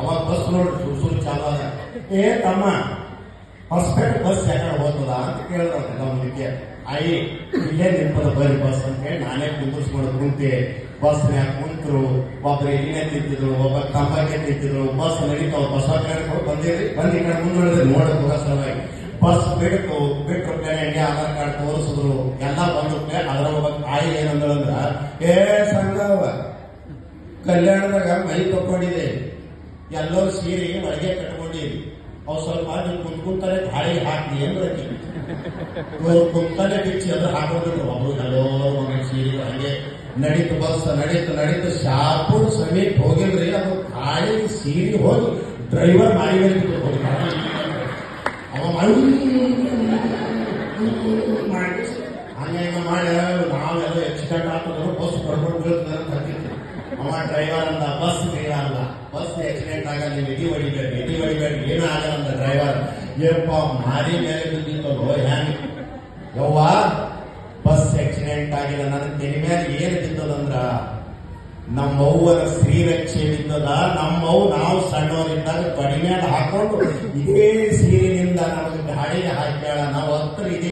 ಅವಾಗ ಬಸ್ ನೋಡಿ ಸುರು ಸುರು ಚಾಲು ಅದ ಏ ತಮ್ಮ ಹೊಸಪೇಟೆ ಬಸ್ ಯಾಕಡೆ ಹೋಗ್ತದ ಅಂತ ಕೇಳಿದ್ರ ಎಲ್ಲ ಮುಖ್ಯ ಆಯಿ ಇಲ್ಲೇ ನಿಂತದ ಬರೀ ಬಸ್ ಅಂತ ಹೇಳಿ ನಾನೇ ಕುಂದಿಸ್ಕೊಂಡು ಕುಂತೆ. ಬಸ್ ನ್ಯಾಗ ಕುಂತರು? ಒಬ್ರು ಎಲ್ಲಿನೇ ತಿಂತಿದ್ರು ಒಬ್ಬ ಕಂಬಕ್ಕೆ ತಿಂತಿದ್ರು ಬಸ್ ನಡೀತಾವ ಬಸ್ ಬಂದಿರಿ ಬಂದು ಕಡೆ ಮುಂದೆ ನೋಡೋದು ಸಲುವಾಗಿ. ಬಸ್ ಬಿಟ್ಟು ಬಿಟ್ಟು ಹೆಂಗೆ ಆಧಾರ್ ಕಾರ್ಡ್ ತೋರಿಸಿದ್ರು? ಎಲ್ಲ ಬಂದು ಅದ್ರ ಒಬ್ಬ ತಾಯಿ ಏನಂದ್ರಂದ್ರ ಏ ಸಂಗವ. ಕಲ್ಯಾಣದಾಗ ಮೈ ತಕೊಂಡಿದೆ ಎಲ್ಲರೂ ಸೀರೆ ಒಳಗೆ ಕಟ್ಕೊಂಡಿರಿ. ಅವ್ ಸ್ವಲ್ಪ ನೀವು ಕುಂತ್ ಕುಂತಾರೆ ಗಾಳಿ ಹಾಕಿ ಅಂದ್ರೆ ಇವ್ರು ಕುಂತಾನೆ ಬಿಚ್ಚಿ ಅದ್ರ ಹಾಕೊಂಡಿದ್ರು ಅವರು ಎಲ್ಲರೂ ಒಂದೊಂದು ಸೀರೆ ಹಂಗೆ ನಡೀತು, ಬಸ್, ನಡೀತು ನಡೀತು. ಶಾಪುರ್ ಸಮೀಪ ಹೋಗಿಲ್ರಿ. ಅದು ಗಾಳಿ ಸೀರೆ ಹೋಗಿ ಡ್ರೈವರ್ ಮಾಡಿ ಹೋಗಿ ಅವ ಮಾಡಿ ಹಂಗ ಮಾಡಿ ನಾವೆಲ್ಲ ಎಕ್ಸಿಡೆಂಟ್ ಆಗ್ತದ್ರು ಬಸ್ ಅವ ಡ್ರೈವರ್ ಅಂತ ಬಸ್ ಡ್ರೈವರ್ ಅಲ್ಲ. ಬಸ್ ಆಕ್ಸಿಡೆಂಟ್ ಆಗಲ್ಲ ಇಡಿ ಹೊಡಿಬೇಡಿ ಇಡಿ ಹೊಡಿಬೇಡಿ, ಏನೂ ಆಗಲ್ಲ ಅಂತ ಡ್ರೈವರ್ ಏಪ್ಪ ಮಾರಿ ಮೇಲೆ ಬಿದ್ದಿತ್ತಲ್ಲೋ ಹ್ಯಾಂಗ? ಯವ್ವ ಬಸ್ ಆಕ್ಸಿಡೆಂಟ್ ಆಗಿಲ್ಲ. ನನ್ನ ತೆನಿ ಮೇಲೆ ಏನು ಬಿದ್ದದಂದ್ರ ನಮ್ಮ ಅವ್ವರ ಶ್ರೀರಕ್ಷೆ ಬಿದ್ದದ. ನಮ್ಮವ್ ನಾವು ಸಣ್ಣವರಿದ್ದಾಗ ಕಡಿಮೆ ಹಾಕೊಂಡು ಇದೇ ಸೀರಿನಿಂದ